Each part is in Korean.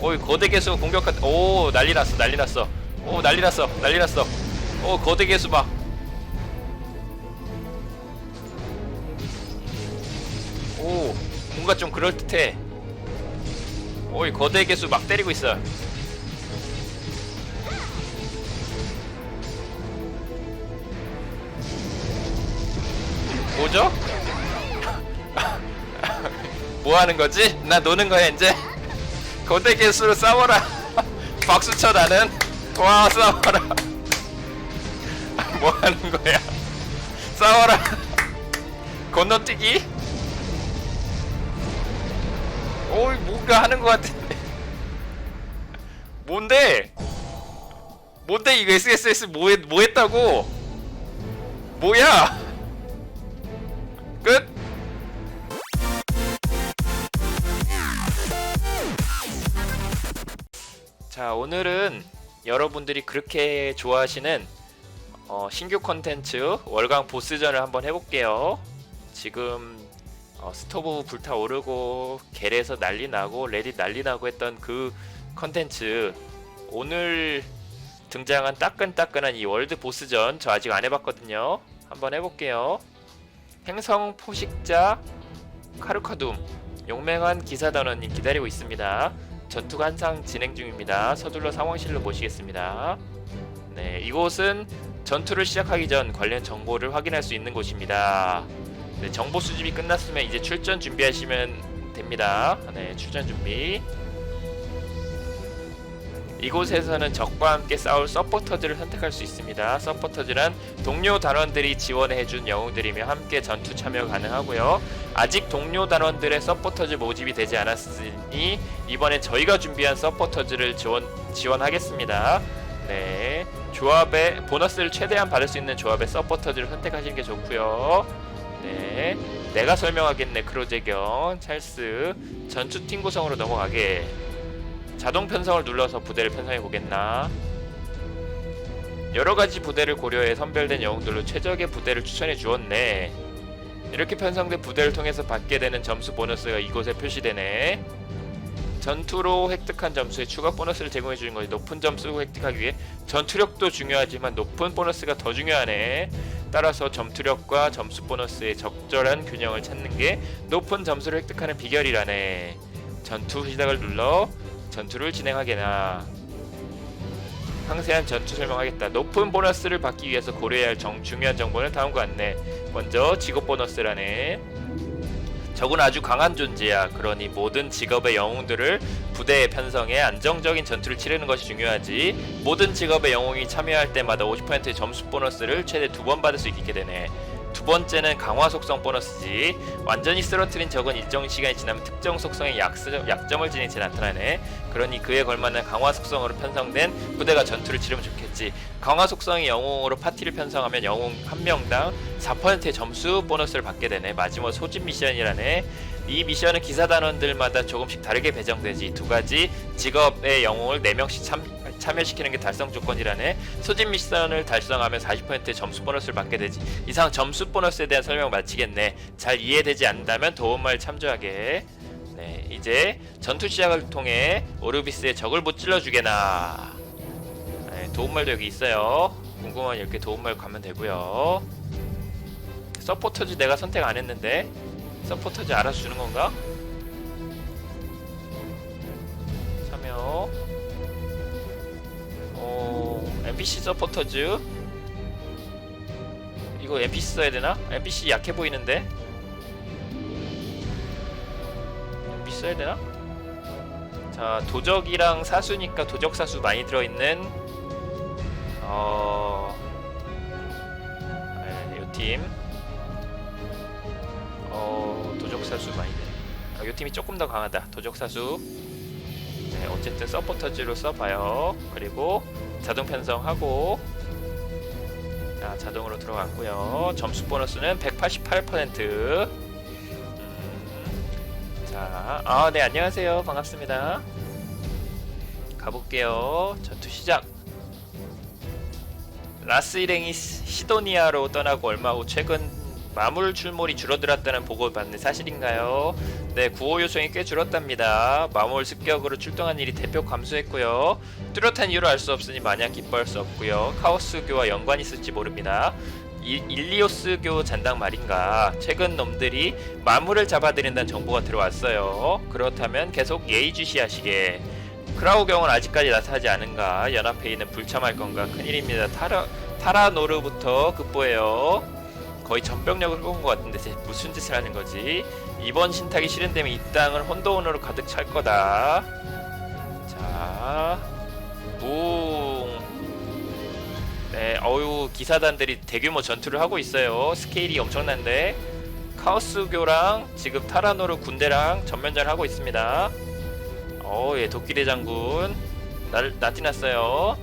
오이 거대 개수 공격한 오 난리 났어 난리 났어 오 난리 났어 난리 났어 오 거대 개수 봐 오, 뭔가 좀 그럴듯해. 오이, 거대 개수 막 때리고 있어. 뭐죠? 뭐 하는 거지? 나 노는 거야, 이제? 거대 개수로 싸워라. 박수 쳐, 나는. 와, 싸워라. 뭐 하는 거야? 싸워라. 건너뛰기? 오이 뭔가 하는 것 같은데 뭔데? 뭔데 이거 SSS 뭐, 했, 뭐 했다고? 뭐야? 끝? 자 오늘은 여러분들이 그렇게 좋아하시는 어, 신규 컨텐츠 월강 보스전을 한번 해볼게요. 지금 어, 스토브 불타오르고 겔에서 난리 나고 레딧 난리 나고 했던 그 컨텐츠. 오늘 등장한 따끈따끈한 이 월드 보스전 저 아직 안 해봤거든요. 한번 해볼게요. 행성 포식자 카르카둠 용맹한 기사단원님 기다리고 있습니다 전투가 한창 진행 중입니다 서둘러 상황실로 모시겠습니다 네 이곳은 전투를 시작하기 전 관련 정보를 확인할 수 있는 곳입니다 네, 정보 수집이 끝났으면 이제 출전 준비하시면 됩니다. 네, 출전 준비. 이곳에서는 적과 함께 싸울 서포터즈를 선택할 수 있습니다. 서포터즈란 동료 단원들이 지원해준 영웅들이며 함께 전투 참여 가능하고요. 아직 동료 단원들의 서포터즈 모집이 되지 않았으니 이번에 저희가 준비한 서포터즈를 지원 지원하겠습니다. 네, 조합의 보너스를 최대한 받을 수 있는 조합의 서포터즈를 선택하시는 게 좋고요. 네, 내가 설명하겠네 크로제경 찰스 전투 팀 구성으로 넘어가게 자동 편성을 눌러서 부대를 편성해 보겠나? 여러 가지 부대를 고려해 선별된 영웅들로 최적의 부대를 추천해 주었네. 이렇게 편성된 부대를 통해서 받게 되는 점수 보너스가 이곳에 표시되네. 전투로 획득한 점수에 추가 보너스를 제공해 주는 것이 높은 점수 획득하기 위해 전투력도 중요하지만 높은 보너스가 더 중요하네. 따라서 점투력과 점수 보너스의 적절한 균형을 찾는 게 높은 점수를 획득하는 비결이라네. 전투 시작을 눌러 전투를 진행하게나. 상세한 전투 설명하겠다. 높은 보너스를 받기 위해서 고려해야 할 정, 중요한 정보는 다음과 같네. 먼저 직업 보너스라네. 적은 아주 강한 존재야. 그러니 모든 직업의 영웅들을 부대에 편성해 안정적인 전투를 치르는 것이 중요하지. 모든 직업의 영웅이 참여할 때마다 50%의 점수 보너스를 최대 두 번 받을 수 있게 되네. 두 번째는 강화 속성 보너스지. 완전히 쓰러뜨린 적은 일정 시간이 지나면 특정 속성의 약점, 약점을 지닌 채 나타나네. 그러니 그에 걸맞는 강화 속성으로 편성된 부대가 전투를 치르면 좋겠 지. 강화 속성의 영웅으로 파티를 편성하면 영웅 한 명당 4%의 점수 보너스를 받게 되네. 마지막 소집 미션이라네. 이 미션은 기사 단원들마다 조금씩 다르게 배정되지. 두 가지 직업의 영웅을 4명씩 참, 참여시키는 게 달성 조건이라네. 소집 미션을 달성하면 40%의 점수 보너스를 받게 되지. 이상 점수 보너스에 대한 설명 마치겠네. 잘 이해되지 않는다면 도움말 참조하게. 네, 이제 전투 시작을 통해 오르비스의 적을 못 찔러주게나. 네, 도움말도 여기 있어요. 궁금하면 이렇게 도움말 가면 되고요. 서포터즈 내가 선택 안 했는데 서포터즈 알아서 주는 건가? 참여. 어, NPC 서포터즈. 이거 NPC 써야 되나? NPC 약해 보이는데. NPC 써야 되나? 자, 도적이랑 사수니까 도적 사수 많이 들어있는 어, 네, 요 팀. 어, 도적사수 많이 돼. 어, 요 팀이 조금 더 강하다. 도적사수. 네, 어쨌든 서포터즈로 써봐요. 그리고 자동 편성하고. 자, 자동으로 들어갔고요. 점수 보너스는 188%. 음, 자, 아, 네, 안녕하세요. 반갑습니다. 가볼게요. 전투 시작. 라스 일행이 시- 시도니아로 떠나고 얼마 후 최근 마물 출몰이 줄어들었다는 보고를 받는 사실인가요? 네, 구호 요청이 꽤 줄었답니다. 마물 습격으로 출동한 일이 대폭 감소했고요. 뚜렷한 이유를 알 수 없으니 마냥 기뻐할 수 없고요. 카오스교와 연관이 있을지 모릅니다. 이, 일리오스교 잔당 말인가 최근 놈들이 마물을 잡아들인다는 정보가 들어왔어요. 그렇다면 계속 예의주시하시게 크라우경은 아직까지 나타나지 않은가 연합회의는 불참할 건가 큰일입니다. 타라, 타라노르부터 급보해요. 거의 전병력을 뽑은 것 같은데 쟤 무슨 짓을 하는 거지? 이번 신탁이 실현되면 이 땅을 혼돈으로 가득 찰 거다. 자, 붕. 네, 어유 기사단들이 대규모 전투를 하고 있어요. 스케일이 엄청난데 카오스교랑 지금 타라노르 군대랑 전면전을 하고 있습니다. 어, 예, 도끼대 장군 날 나타났어요.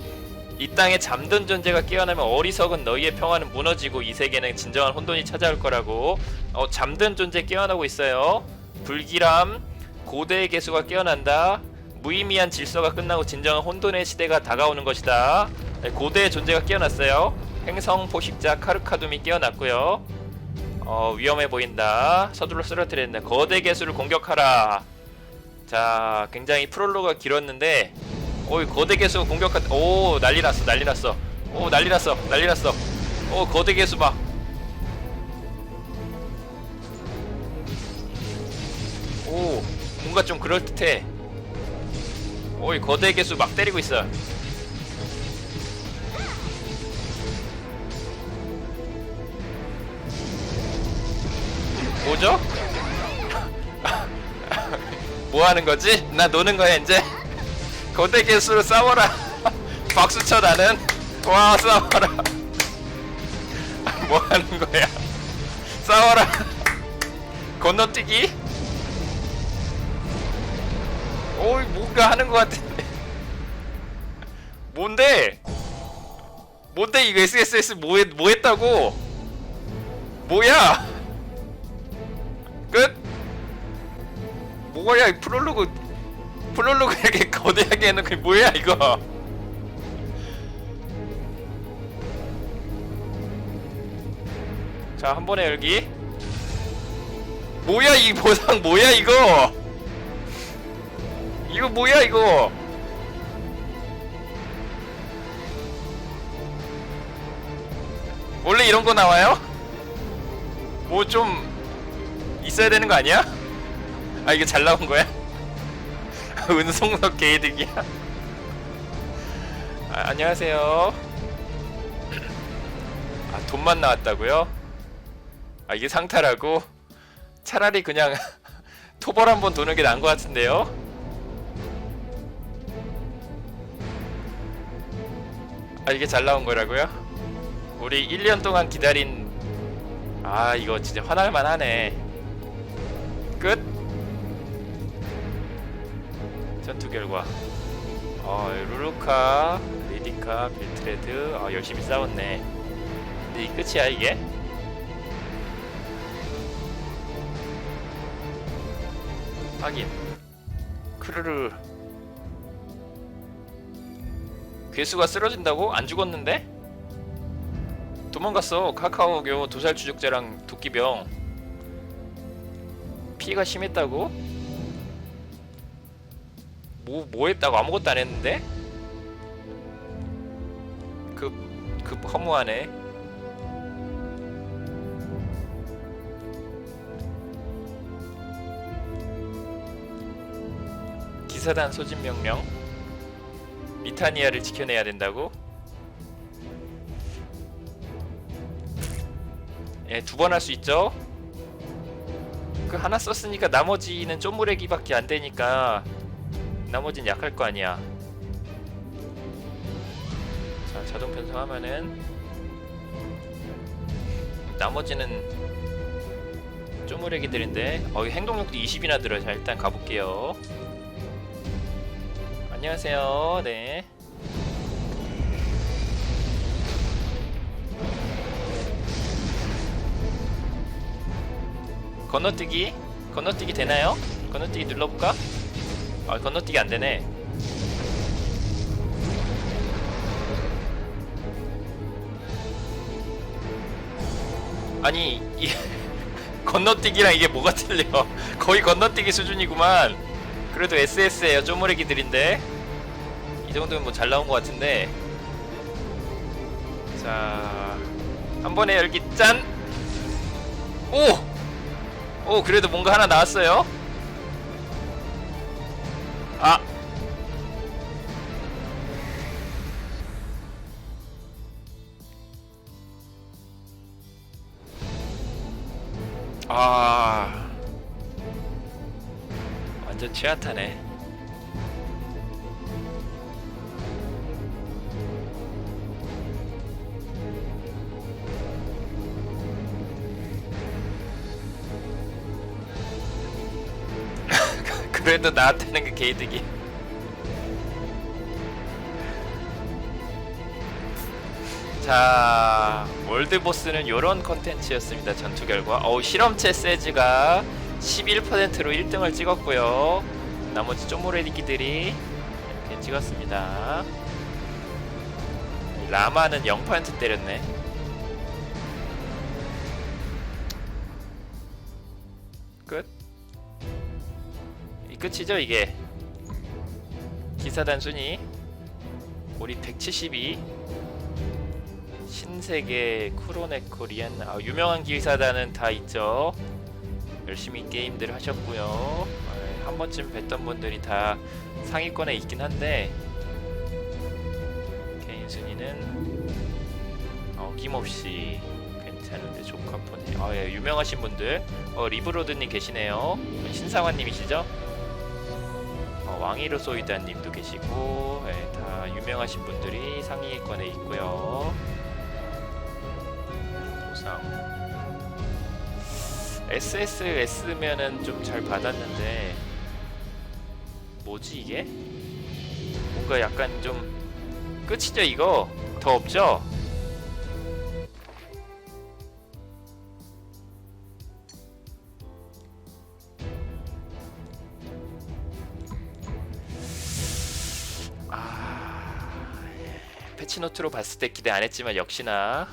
이 땅에 잠든 존재가 깨어나면 어리석은 너희의 평화는 무너지고 이 세계는 진정한 혼돈이 찾아올 거라고. 어, 잠든 존재 깨어나고 있어요. 불길함, 고대의 개수가 깨어난다. 무의미한 질서가 끝나고 진정한 혼돈의 시대가 다가오는 것이다. 네, 고대의 존재가 깨어났어요. 행성 포식자 카르카둠이 깨어났고요. 어, 위험해 보인다. 서둘러 쓰러뜨려야 된다. 거대 개수를 공격하라. 자, 굉장히 프롤로가 길었는데, 오, 거대 개수 공격한, 오, 난리 났어, 난리 났어. 오, 난리 났어, 난리 났어. 오, 거대 개수 봐. 오, 뭔가 좀 그럴듯해. 오이, 거대 개수 막 때리고 있어. 뭐죠? 뭐 하는 거지? 나 노는 거야 이제. 거대 개수로 싸워라. 박수 쳐 나는. 와 싸워라. 뭐 하는 거야? 싸워라. 건너뛰기? 오이 뭔가 하는 것 같은데. 뭔데? 뭔데 이거 SSS 뭐, 했, 뭐 했다고? 뭐야? 끝? 뭐야 이 프롤로그 프롤로그 이렇게 거대하게 해놓고 뭐야 이거 자 한 번에 열기 뭐야 이 보상 뭐야 이거 이거 뭐야 이거 원래 이런 거 나와요? 뭐 좀 있어야 되는 거 아니야? 아 이게 잘 나온 거야? 은송석 개이득이야. 아, 안녕하세요. 아 돈만 나왔다고요? 아 이게 상타라고? 차라리 그냥 토벌 한번 도는 게 나은 것 같은데요? 아 이게 잘 나온 거라고요? 우리 1년 동안 기다린 아 이거 진짜 화날만 하네 끝 전투 결과 어 루루카 리디카 빌트레드 아 열심히 싸웠네 근데 이 끝이야 이게? 확인 크르르 괴수가 쓰러진다고? 안 죽었는데? 도망갔어 카카오교 도살 추적자랑 도끼병 피가 심했다고? 뭐, 뭐 했다고 아무것도 안 했는데? 급, 급 허무하네. 기사단 소집 명령. 리타니아를 지켜내야 된다고? 예, 두 번 할 수 있죠? 그 하나 썼으니까 나머지는 쪼무레기밖에 안 되니까 나머진 약할 거 아니야. 자, 자동 편성하면은 나머지는 쪼무레기들인데 어, 행동력도 20이나 들어. 자, 일단 가볼게요. 안녕하세요. 네. 건너뛰기 건너뛰기 되나요? 건너뛰기 눌러볼까? 아 건너뛰기 안 되네. 아니 이 건너뛰기랑 이게 뭐가 틀려? 거의 건너뛰기 수준이구만. 그래도 SS예요 쪼무레기들인데 이 정도면 뭐 잘 나온 것 같은데. 자, 한 번에 열기 짠. 오, 오 그래도 뭔가 하나 나왔어요. 아. 아 완전 최하타네 그래도 나한테는 그 개이득이. 자 월드보스는 요런 컨텐츠였습니다 전투 결과. 어우 실험체 세즈가 11%로 1등을 찍었고요. 나머지 쪼모레디기들이 이렇게 찍었습니다. 라마는 0% 때렸네 끝이죠 이게? 기사단 순위 우리 172 신세계 쿠로네코 리안 아, 유명한 기사단은 다 있죠. 열심히 게임들 하셨고요. 네, 한 번쯤 뵀던 분들이 다 상위권에 있긴 한데 개인 순위는 어김없이 괜찮은데 조카폰이. 아, 예, 유명하신 분들. 어, 리브로드님 계시네요. 신상환님이시죠? 어, 왕이로소이다님도 계시고 예, 다 유명하신 분들이 상위권에 있고요 보상 SSS면은 좀 잘 받았는데 뭐지 이게? 뭔가 약간 좀 끝이죠 이거? 더 없죠? 패치노트로 봤을 때 기대 안 했지만 역시나